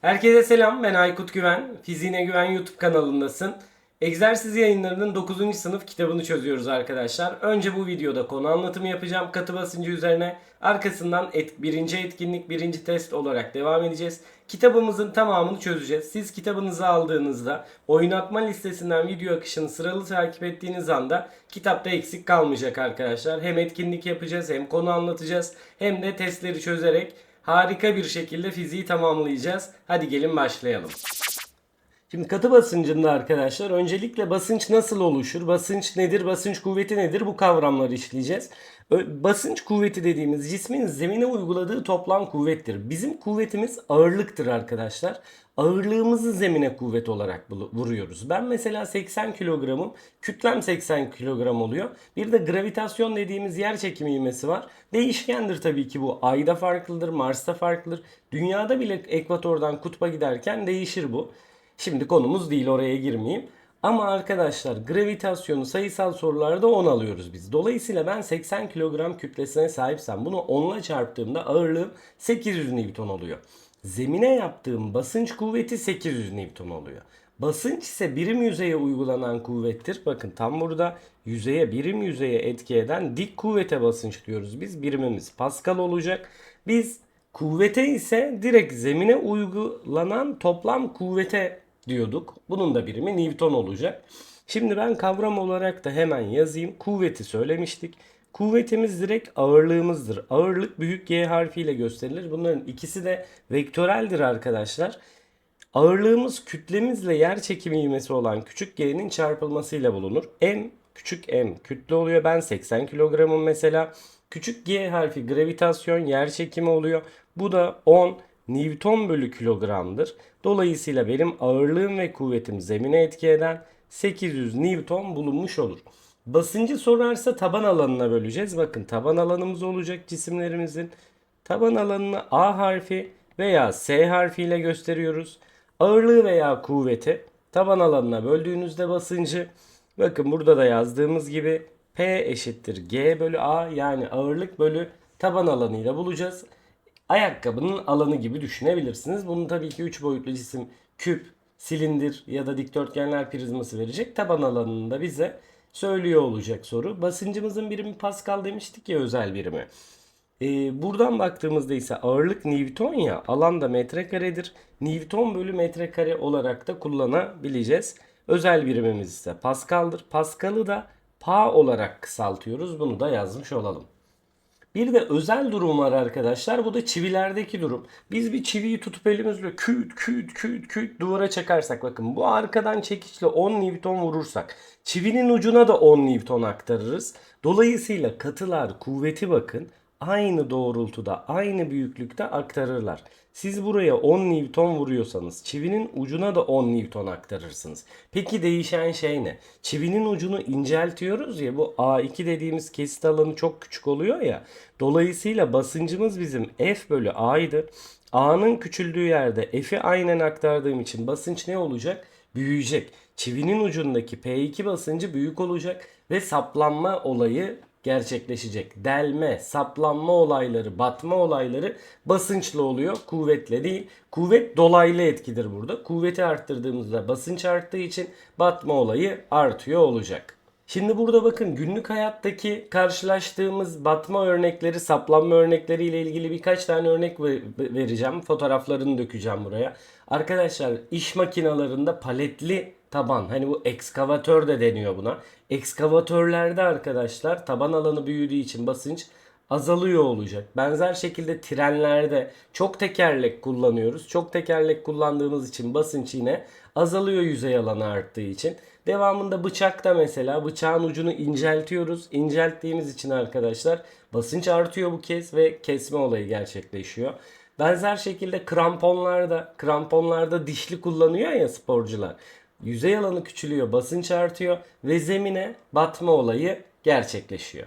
Herkese selam. Ben Aykut Güven. Fiziğine Güven YouTube kanalındasın. Egzersiz yayınlarının 9. sınıf kitabını çözüyoruz arkadaşlar. Önce bu videoda konu anlatımı yapacağım katı basıncı üzerine. Arkasından et, birinci etkinlik, birinci test olarak devam edeceğiz. Kitabımızın tamamını çözeceğiz. Siz kitabınızı aldığınızda oynatma listesinden video akışını sıralı takip ettiğiniz anda kitapta eksik kalmayacak arkadaşlar. Hem etkinlik yapacağız hem konu anlatacağız hem de testleri çözerek harika bir şekilde fiziği tamamlayacağız. Hadi gelin başlayalım. Şimdi katı basıncında arkadaşlar öncelikle basınç nasıl oluşur? Basınç nedir? Basınç kuvveti nedir? Bu kavramları işleyeceğiz. Basınç kuvveti dediğimiz cismin zemine uyguladığı toplam kuvvettir. Bizim kuvvetimiz ağırlıktır arkadaşlar. Ağırlığımızı zemine kuvvet olarak vuruyoruz. Ben mesela 80 kilogramım, kütlem 80 kilogram oluyor. Bir de gravitasyon dediğimiz yer çekimi ivmesi var. Değişkendir tabii ki bu. Ayda farklıdır, Mars'ta farklıdır. Dünyada bile ekvatordan kutba giderken değişir bu. Şimdi konumuz değil oraya girmeyeyim. Ama arkadaşlar gravitasyonu sayısal sorularda 10 alıyoruz biz. Dolayısıyla ben 80 kilogram kütlesine sahipsem bunu 10 ile çarptığımda ağırlığım 800 Newton oluyor. Zemine yaptığım basınç kuvveti 800 Newton oluyor. Basınç ise birim yüzeye uygulanan kuvvettir. Bakın tam burada yüzeye birim yüzeye etki eden dik kuvvete basınç diyoruz biz. Birimimiz Pascal olacak. Biz kuvvete ise direkt zemine uygulanan toplam kuvvete diyorduk. Bunun da birimi Newton olacak. Şimdi ben kavram olarak da hemen yazayım. Kuvveti söylemiştik. Kuvvetimiz direkt ağırlığımızdır. Ağırlık büyük G harfiyle gösterilir. Bunların ikisi de vektöreldir arkadaşlar. Ağırlığımız kütlemizle yer çekimi ivmesi olan küçük g'nin çarpılmasıyla bulunur. M küçük m kütle oluyor. Ben 80 kilogramım mesela. Küçük g harfi gravitasyon yer çekimi oluyor. Bu da 10 Newton bölü kilogramdır. Dolayısıyla benim ağırlığım ve kuvvetim zemine etki eden 800 Newton bulunmuş olur. Basıncı sorarsa taban alanına böleceğiz. Bakın taban alanımız olacak cisimlerimizin. Taban alanını A harfi veya S harfiyle gösteriyoruz. Ağırlığı veya kuvveti taban alanına böldüğünüzde basıncı bakın burada da yazdığımız gibi P eşittir G bölü A yani ağırlık bölü taban alanıyla bulacağız. Ayakkabının alanı gibi düşünebilirsiniz. Bunu tabii ki 3 boyutlu cisim küp, silindir ya da dikdörtgenler prizması verecek. Taban alanını da bize söylüyor olacak soru. Basıncımızın birimi Pascal demiştik ya özel birimi. Ee, buradan baktığımızda ise ağırlık Newton ya alan da metrekaredir. Newton bölü metrekare olarak da kullanabileceğiz. Özel birimimiz ise Pascal'dır. Pascal'ı da Pa olarak kısaltıyoruz. Bunu da yazmış olalım. Bir de özel durum var arkadaşlar. Bu da çivilerdeki durum. Biz bir çiviyi tutup elimizle küt küt küt küt duvara çakarsak bakın bu arkadan çekiçle 10 Newton vurursak çivinin ucuna da 10 Newton aktarırız. Dolayısıyla katılar kuvveti bakın aynı doğrultuda aynı büyüklükte aktarırlar. Siz buraya 10 Newton vuruyorsanız çivinin ucuna da 10 Newton aktarırsınız. Peki değişen şey ne? Çivinin ucunu inceltiyoruz ya bu A2 dediğimiz kesit alanı çok küçük oluyor ya. Dolayısıyla basıncımız bizim F bölü A'ydı. A'nın küçüldüğü yerde F'i aynen aktardığım için basınç ne olacak? Büyüyecek. Çivinin ucundaki P2 basıncı büyük olacak ve saplanma olayı gerçekleşecek. Delme, saplanma olayları, batma olayları basınçla oluyor, kuvvetle değil. Kuvvet dolaylı etkidir burada. Kuvveti arttırdığımızda basınç arttığı için batma olayı artıyor olacak. Şimdi burada bakın günlük hayattaki karşılaştığımız batma örnekleri, saplanma örnekleri ile ilgili birkaç tane örnek ve- vereceğim. Fotoğraflarını dökeceğim buraya. Arkadaşlar iş makinalarında paletli taban. Hani bu ekskavatör de deniyor buna. Ekskavatörlerde arkadaşlar taban alanı büyüdüğü için basınç azalıyor olacak. Benzer şekilde trenlerde çok tekerlek kullanıyoruz. Çok tekerlek kullandığımız için basınç yine azalıyor yüzey alanı arttığı için. Devamında bıçakta mesela bıçağın ucunu inceltiyoruz. İncelttiğimiz için arkadaşlar basınç artıyor bu kez ve kesme olayı gerçekleşiyor. Benzer şekilde kramponlarda, kramponlarda dişli kullanıyor ya sporcular. Yüzey alanı küçülüyor, basınç artıyor ve zemine batma olayı gerçekleşiyor.